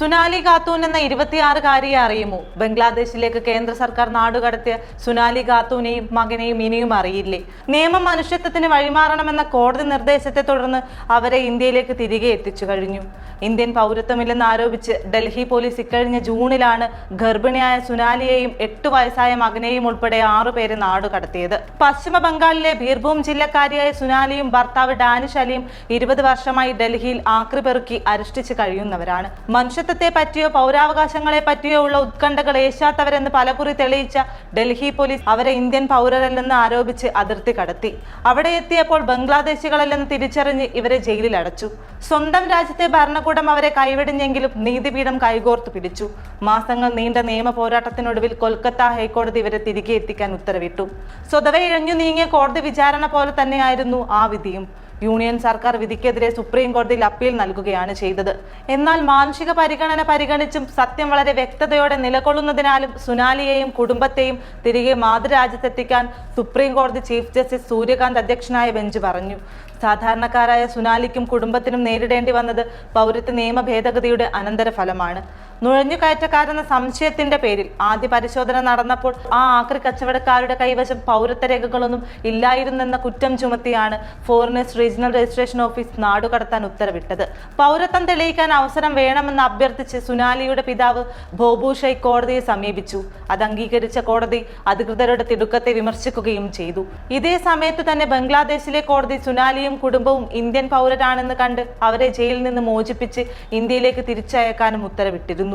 സുനാലി ഖാത്തൂൻ എന്ന ഇരുപത്തിയാറുകാരിയെ അറിയുമോ? ബംഗ്ലാദേശിലേക്ക് കേന്ദ്ര സർക്കാർ നാടുകടത്തിയ സുനാലി ഖാത്തൂനെയും മകനെയും ഇനിയും അറിയില്ലേ? നിയമം മനുഷ്യത്വത്തിന് വഴിമാറണമെന്ന കോടതി നിർദ്ദേശത്തെ തുടർന്ന് അവരെ ഇന്ത്യയിലേക്ക് തിരികെ എത്തിച്ചു കഴിഞ്ഞു. ഇന്ത്യൻ പൗരത്വമില്ലെന്ന് ആരോപിച്ച് ഡൽഹി പോലീസ് ഇക്കഴിഞ്ഞ ജൂണിലാണ് ഗർഭിണിയായ സുനാലിയെയും എട്ടു വയസ്സായ മകനെയും ഉൾപ്പെടെ ആറുപേരെ നാടുകടത്തിയത് പശ്ചിമ ബംഗാളിലെ ബീർഭൂം ജില്ലക്കാരിയായ സുനാലിയും ഭർത്താവ് ഡാനിഷ് അലിയും ഇരുപത് വർഷമായി ഡൽഹിയിൽ ആക്രി പെറുക്കി അരിഷ്ടിച്ച് കഴിയുന്നവരാണ്. മനുഷ്യത്വത്തെ പറ്റിയോ പൗരാവകാശങ്ങളെ പറ്റിയോ ഉള്ള ഉത്കണ്ഠകൾ ഏശാത്തവരെന്ന് പലകുറി തെളിയിച്ച ഡൽഹി പോലീസ് അവരെ ഇന്ത്യൻ പൗരരല്ലെന്ന് ആരോപിച്ച് അതിർത്തി കടത്തി. അവിടെ എത്തിയപ്പോൾ ബംഗ്ലാദേശികളല്ലെന്ന് തിരിച്ചറിഞ്ഞ് ഇവരെ ജയിലിൽ അടച്ചു. സ്വന്തം രാജ്യത്തെ ഭരണകൂടം അവരെ കൈവെടിഞ്ഞെങ്കിലും നീതിപീഠം കൈകോർത്ത് പിടിച്ചു. മാസങ്ങൾ നീണ്ട നിയമ പോരാട്ടത്തിനൊടുവിൽ കൊൽക്കത്ത ഹൈക്കോടതി ഇവരെ തിരികെ എത്തിക്കാൻ ഉത്തരവിട്ടു. സ്വതവേ ഇഴഞ്ഞു നീങ്ങിയ കോടതി വിചാരണ പോലെ തന്നെയായിരുന്നു ആ വിധിയും. യൂണിയൻ സർക്കാർ വിധിക്കെതിരെ സുപ്രീം കോടതിയിൽ അപ്പീൽ നൽകുകയാണ് ചെയ്തത്. എന്നാൽ മാനുഷിക പരിഗണന പരിഗണിച്ചും സത്യം വളരെ വ്യക്തതയോടെ നിലകൊള്ളുന്നതിനാലും സുനാലിയെയും കുടുംബത്തെയും തിരികെ മാതൃരാജ്യത്തെത്തിക്കാൻ സുപ്രീം കോടതി ചീഫ് ജസ്റ്റിസ് സൂര്യകാന്ത് അധ്യക്ഷനായ ബെഞ്ച് പറഞ്ഞു. സാധാരണക്കാരായ സുനാലിക്കും കുടുംബത്തിനും നേരിടേണ്ടി വന്നത് പൗരത്വ നിയമ ഭേദഗതിയുടെ അനന്തരഫലമാണ്. നുഴഞ്ഞുകയറ്റക്കാരെന്ന സംശയത്തിന്റെ പേരിൽ ആദ്യ പരിശോധന നടന്നപ്പോൾ ആ ആക്രി കച്ചവടക്കാരുടെ കൈവശം പൗരത്വ രേഖകളൊന്നും ഇല്ലായിരുന്നെന്ന കുറ്റം ചുമത്തിയാണ് ഫോറിനേഴ്സ് റീജിയണൽ രജിസ്ട്രേഷൻ ഓഫീസ് നാടുകടത്താൻ ഉത്തരവിട്ടത്. പൗരത്വം തെളിയിക്കാൻ അവസരം വേണമെന്ന് അഭ്യർത്ഥിച്ച് സുനാലിയുടെ പിതാവ് ബോബുഷൈ കോടതിയെ സമീപിച്ചു. അത് അംഗീകരിച്ച കോടതി അധികൃതരുടെ തിടുക്കത്തെ വിമർശിക്കുകയും ചെയ്തു. ഇതേ സമയത്ത് തന്നെ ബംഗ്ലാദേശിലെ കോടതി സുനാലിയും കുടുംബവും ഇന്ത്യൻ പൗരരാണെന്ന് കണ്ട് അവരെ ജയിലിൽ നിന്ന് മോചിപ്പിച്ച് ഇന്ത്യയിലേക്ക് തിരിച്ചയക്കാനും ഉത്തരവിട്ടിരുന്നു.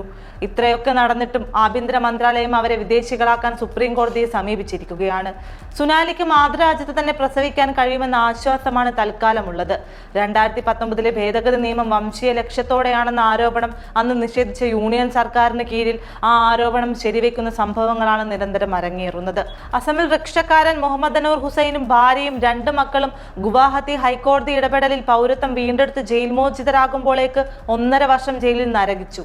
ഇത്രയൊക്കെ നടന്നിട്ടും ആഭ്യന്തര മന്ത്രാലയം അവരെ വിദേശികളാക്കാൻ സുപ്രീം കോടതിയെ സമീപിച്ചിരിക്കുകയാണ്. സുനാലിക്ക് മാതൃരാജ്യത്ത് തന്നെ പ്രസവിക്കാൻ കഴിയുമെന്ന ആശ്വാസമാണ് തൽക്കാലമുള്ളത്. രണ്ടായിരത്തി പത്തൊമ്പതിലെ ഭേദഗതി നിയമം വംശീയ ലക്ഷ്യത്തോടെയാണെന്ന ആരോപണം അന്ന് നിഷേധിച്ച യൂണിയൻ സർക്കാരിന് കീഴിൽ ആ ആരോപണം ശരിവെക്കുന്ന സംഭവങ്ങളാണ് നിരന്തരം അരങ്ങേറുന്നത്. അസമിൽ റിക്ഷക്കാരൻ മുഹമ്മദ് അനൂർ ഹുസൈനും ഭാര്യയും രണ്ട് മക്കളും ഗുവാഹത്തി ഹൈക്കോടതി ഇടപെടലിൽ പൗരത്വം വീണ്ടെടുത്ത് ജയിൽ മോചിതരാകുമ്പോഴേക്ക് ഒന്നര വർഷം ജയിലിൽ നരകിച്ചു.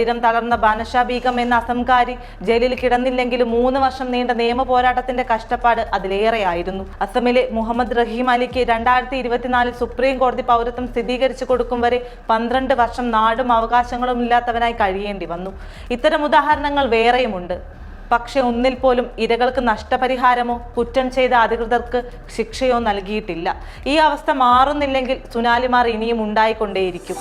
ശരീരം തളർന്ന ബാനഷ എന്ന അസംകാരി ജയിലിൽ കിടന്നില്ലെങ്കിലും മൂന്ന് വർഷം നീണ്ട നിയമ പോരാട്ടത്തിന്റെ കഷ്ടപ്പാട് അതിലേറെയായിരുന്നു. അസമിലെ മുഹമ്മദ് റഹീം അലിക്ക് രണ്ടായിരത്തി ഇരുപത്തിനാലിൽ സുപ്രീം കോടതി പൗരത്വം സ്ഥിരീകരിച്ചു കൊടുക്കും വരെ പന്ത്രണ്ട് വർഷം നാടും അവകാശങ്ങളും ഇല്ലാത്തവനായി കഴിയേണ്ടി വന്നു. ഇത്തരം ഉദാഹരണങ്ങൾ വേറെയുമുണ്ട്. പക്ഷെ ഒന്നിൽ പോലും ഇരകൾക്ക് നഷ്ടപരിഹാരമോ കുറ്റം ചെയ്ത അധികൃതർക്ക് ശിക്ഷയോ നൽകിയിട്ടില്ല. ഈ അവസ്ഥ മാറുന്നില്ലെങ്കിൽ സുനാലിമാർ ഇനിയും ഉണ്ടായിക്കൊണ്ടേയിരിക്കും.